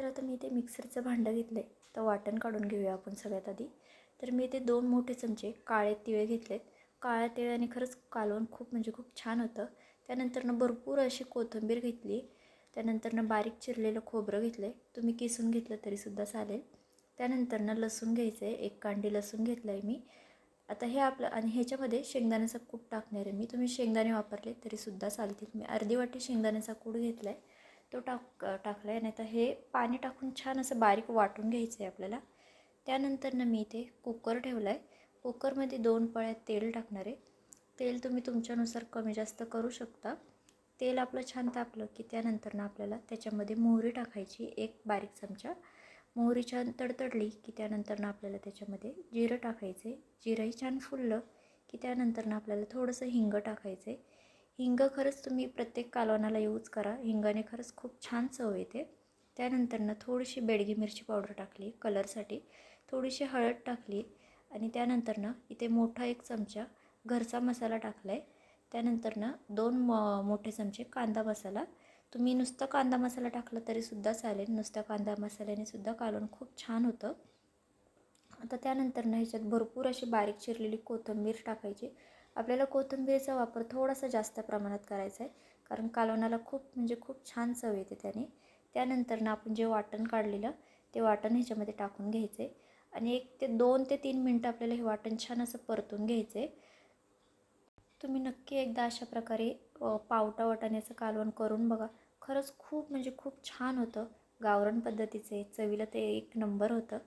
तर आता मी ते मिक्सरचं भांडं घेतलं आहे तर वाटण काढून घेऊया आपण सगळ्यात आधी. तर मी ते दोन मोठे चमचे काळे तिळे घेतलेत. काळ्या तिळाने खरंच कालवण खूप म्हणजे खूप छान होतं. त्यानंतरनं भरपूर अशी कोथिंबीर घेतली. त्यानंतरनं बारीक चिरलेलं खोबरं घेतलं आहे तुम्ही किसून घेतलं तरीसुद्धा चालेल. त्यानंतरनं लसूण घ्यायचं आहे एक कांडी लसूण घेतलं आहे मी. आता हे आपलं आणि ह्याच्यामध्ये शेंगदाण्याचा कूट टाकणार आहे मी. तुम्ही शेंगदाणे वापरले तरीसुद्धा चालतील. मी अर्धी वाटी शेंगदाण्याचा कूट घेतला आहे तो टाक टाकला आहे नाही तर हे पाणी टाकून छान असं बारीक वाटून घ्यायचं आहे आपल्याला. त्यानंतरनं मी इथे कुकर ठेवला आहे कुकरमध्ये दोन पळ्यात तेल टाकणार आहे. तेल तुम्ही तुमच्यानुसार कमी जास्त करू शकता. तेल आपलं छान तापलं की त्यानंतरनं आपल्याला त्याच्यामध्ये मोहरी टाकायची एक बारीक चमचा. मोहरी छान तडतडली की त्यानंतरनं आपल्याला त्याच्यामध्ये जिरं टाकायचं आहे जिरंही छान फुललं की त्यानंतरनं आपल्याला थोडंसं हिंग टाकायचं आहे हिंग खरंच तुम्ही प्रत्येक कालवणाला यूज करा. हिंगाने खरंच खूप छान चव येते. त्यानंतरनं थोडीशी बेडगी मिरची पावडर टाकली कलरसाठी थोडीशी हळद टाकली आणि त्यानंतरनं इथे मोठा एक चमचा घरचा मसाला टाकला आहे त्यानंतरनं दोन म मोठे चमचे कांदा मसाला. तुम्ही नुसता कांदा मसाला टाकला तरीसुद्धा चालेल. नुसत्या कांदा मसाल्याने सुद्धा कालवण खूप छान होतं. आता त्यानंतरनं ह्याच्यात भरपूर अशी बारीक चिरलेली कोथिंबीर टाकायची. आपल्याला कोथिंबीरचा वापर थोडासा जास्त प्रमाणात करायचा आहे. कारण कालवणाला खूप म्हणजे खूप छान चव येते त्याने. त्यानंतरनं आपण जे वाटण काढलेलं ते वाटण ह्याच्यामध्ये टाकून घ्यायचे. आणि एक ते दोन ते तीन मिनटं आपल्याला हे वाटण छान असं परतून घ्यायचं. आहे तुम्ही नक्की एकदा अशा प्रकारे पावटा वाटाण्याचं कालवण करून बघा. खरंच खूप म्हणजे खूप छान होतं. गावरण पद्धतीचे चवीला ते एक नंबर होतं.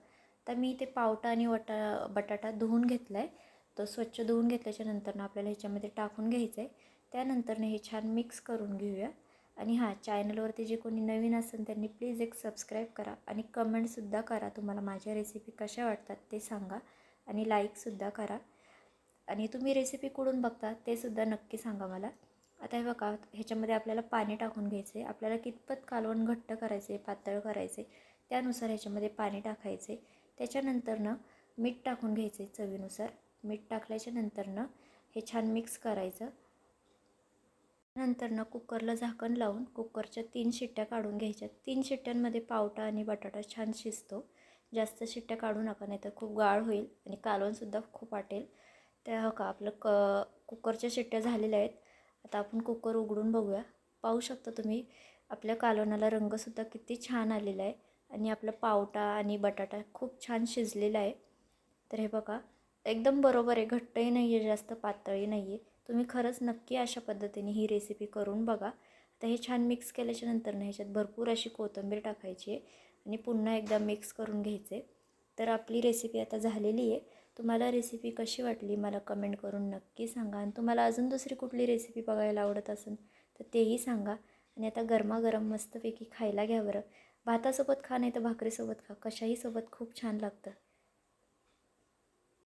तर मी ते पावटा आणि वटा बटाटा धुवून घेतला आहे तो स्वच्छ धुवून घेतल्याच्या नंतरनं आपल्याला ह्याच्यामध्ये टाकून घ्यायचं आहे त्यानंतरनं हे छान मिक्स करून घेऊया. आणि हां चॅनलवरती जे कोणी नवीन असेल त्यांनी प्लीज एक सबस्क्राईब करा आणि कमेंटसुद्धा करा तुम्हाला माझ्या रेसिपी कशा वाटतात ते सांगा. आणि लाईकसुद्धा करा. आणि तुम्ही रेसिपी कुठून बघता ते सुद्धा नक्की सांगा मला. आता हे बघा ह्याच्यामध्ये आपल्याला पाणी टाकून घ्यायचं आहे आपल्याला कितपत कालवण घट्ट करायचं आहे पातळ करायचं आहे त्यानुसार ह्याच्यामध्ये पाणी टाकायचं आहे त्याच्यानंतरनं मीठ टाकून घ्यायचं आहे चवीनुसार. मीठ टाकल्याच्या नंतरनं हे छान मिक्स करायचं. नंतरनं कुकरला झाकण लावून कुकरच्या तीन शिट्ट्या काढून घ्यायच्या. तीन शिट्ट्यांमध्ये पावटा आणि बटाटा छान शिजतो. जास्त शिट्ट्या काढू नका नाही तर खूप गाळ होईल आणि कालवणसुद्धा खूप वाटेल. त्या हो का आपलं क कुकरच्या शिट्ट्या झालेल्या आहेत. आता आपण कुकर उघडून बघूया. पाहू शकता तुम्ही आपल्या कालवणाला रंगसुद्धा किती छान आलेला आहे. आणि आपला पावटा आणि बटाटा खूप छान शिजलेला आहे. तर हे बघा एकदम बरोबर आहे घट्टही नाही आहे जास्त पातळही नाही आहे. तुम्ही खरंच नक्की अशा पद्धतीने ही रेसिपी करून बघा. आता हे छान मिक्स केल्याच्यानंतर ना ह्याच्यात भरपूर अशी कोथिंबीर टाकायची आहे आणि पुन्हा एकदा मिक्स करून घ्यायचे. तर आपली रेसिपी आता झालेली आहे. तुम्हाला रेसिपी कशी वाटली मला कमेंट करून नक्की सांगा. आणि तुम्हाला अजून दुसरी कुठली रेसिपी बघायला आवडत असेल तर तेही सांगा. आणि आता गरमागरम मस्तपैकी खायला घ्या बरं. भातासोबत खा नाही तर भाकरीसोबत खा. कशाही सोबत खूप छान लागतं.